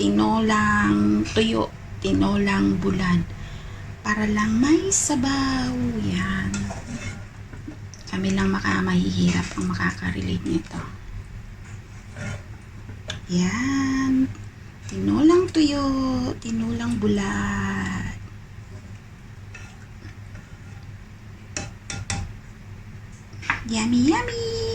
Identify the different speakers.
Speaker 1: tinolang tuyo, tinolang bulan. Para lang may sabaw. Yan. Kami lang makamahihirap ang makaka-relate nito. Yan. Tinolang tuyo, tinolang bulan. Yummy, yummy!